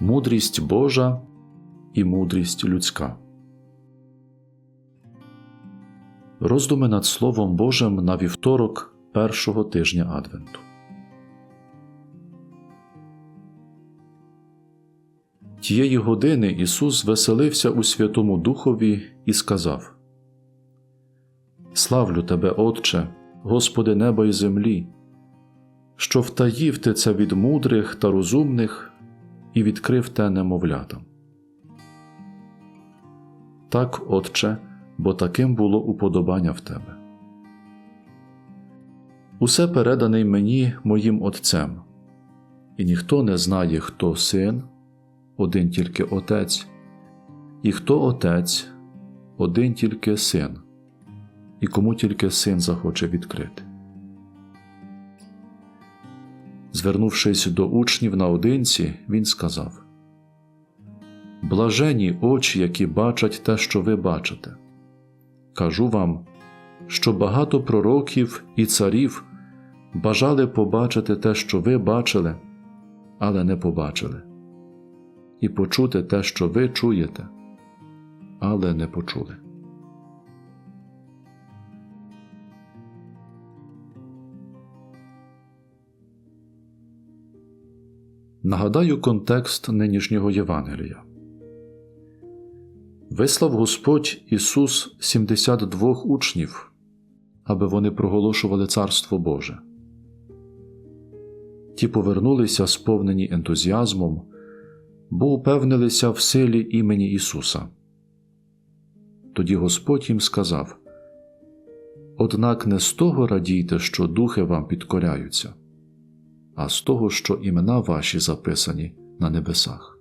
Мудрість Божа і мудрість людська. Роздуми над Словом Божим на вівторок першого тижня Адвенту. Тієї години Ісус веселився у Святому Духові і сказав: Славлю Тебе, Отче, Господи неба і землі, що втаїв ти це від мудрих та розумних і відкрив те немовлятам. Так, Отче, бо таким було уподобання в Тебе. Усе переданий мені моїм Отцем, і ніхто не знає, хто син, один тільки Отець, і хто Отець, один тільки син, і кому тільки син захоче відкрити. Звернувшись до учнів наодинці, він сказав Блажені очі, які бачать те, що ви бачите. Кажу вам, що багато пророків і царів бажали побачити те, що ви бачили, але не побачили, і почути те, що ви чуєте, але не почули. Нагадаю контекст нинішнього Євангелія. Вислав Господь Ісус 72 учнів, аби вони проголошували Царство Боже. Ті повернулися сповнені ентузіазмом, бо упевнилися в силі імені Ісуса. Тоді Господь їм сказав: Однак не з того радійте, що духи вам підкоряються а з того, що імена ваші записані на небесах.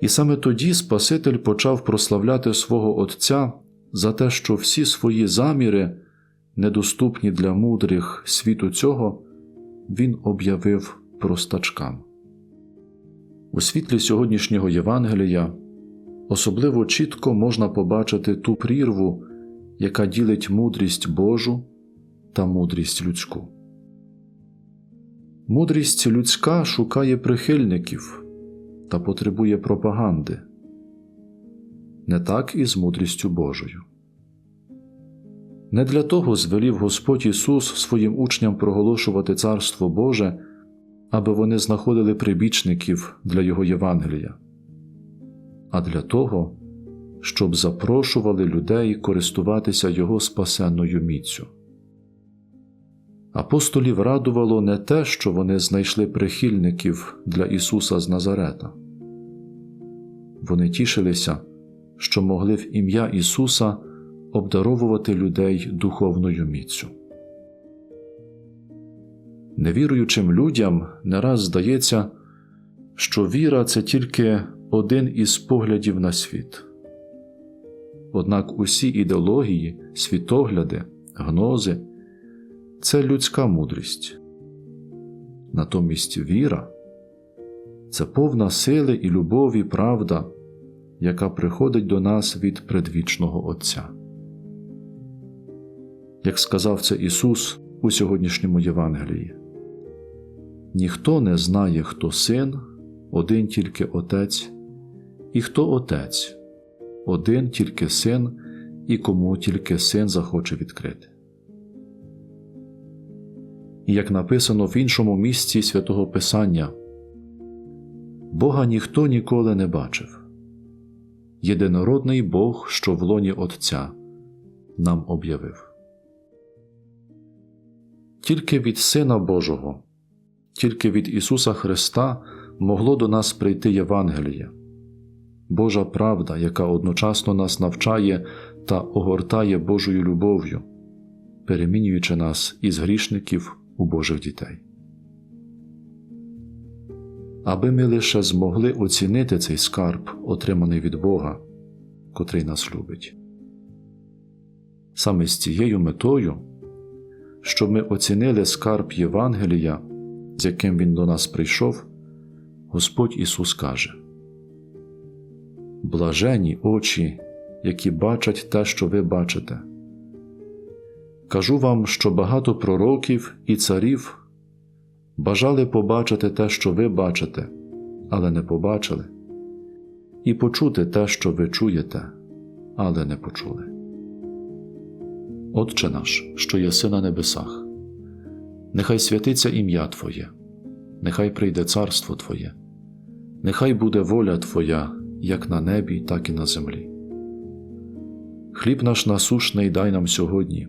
І саме тоді Спаситель почав прославляти свого Отця за те, що всі свої заміри, недоступні для мудрих світу цього, Він об'явив простачкам. У світлі сьогоднішнього Євангелія особливо чітко можна побачити ту прірву, яка ділить мудрість Божу та мудрість людську. Мудрість людська шукає прихильників та потребує пропаганди, не так і з мудрістю Божою. Не для того звелів Господь Ісус своїм учням проголошувати Царство Боже, аби вони знаходили прибічників для Його Євангелія, а для того, щоб запрошували людей користуватися Його спасенною міцю. Апостолів радувало не те, що вони знайшли прихильників для Ісуса з Назарета. Вони тішилися, що могли в ім'я Ісуса обдаровувати людей духовною міцю. Невіруючим людям не раз здається, що віра це тільки один із поглядів на світ. Однак усі ідеології, світогляди, гнози це людська мудрість. Натомість віра це повна сили і любові правда, яка приходить до нас від предвічного Отця. Як сказав це Ісус у сьогоднішньому Євангелії, ніхто не знає, хто син, один тільки Отець, і хто Отець, один тільки син, і кому тільки син захоче відкрити. Як написано в іншому місці святого Писання, Бога ніхто ніколи не бачив. Єдинородний Бог, що в лоні Отця, нам об'явив. Тільки від Сина Божого, тільки від Ісуса Христа могло до нас прийти Євангеліє, Божа правда, яка одночасно нас навчає та огортає Божою любов'ю, перемінюючи нас із грішників у Божих дітей. Аби ми лише змогли оцінити цей скарб, отриманий від Бога, котрий нас любить. Саме з цією метою, щоб ми оцінили скарб Євангелія, з яким Він до нас прийшов, Господь Ісус каже: Блажені очі, які бачать те, що ви бачите. Кажу вам, що багато пророків і царів бажали побачити те, що ви бачите, але не побачили, і почути те, що ви чуєте, але не почули. Отче наш, що єси на небесах, нехай святиться ім'я Твоє, нехай прийде царство Твоє, нехай буде воля Твоя, як на небі, так і на землі. Хліб наш насушний дай нам сьогодні,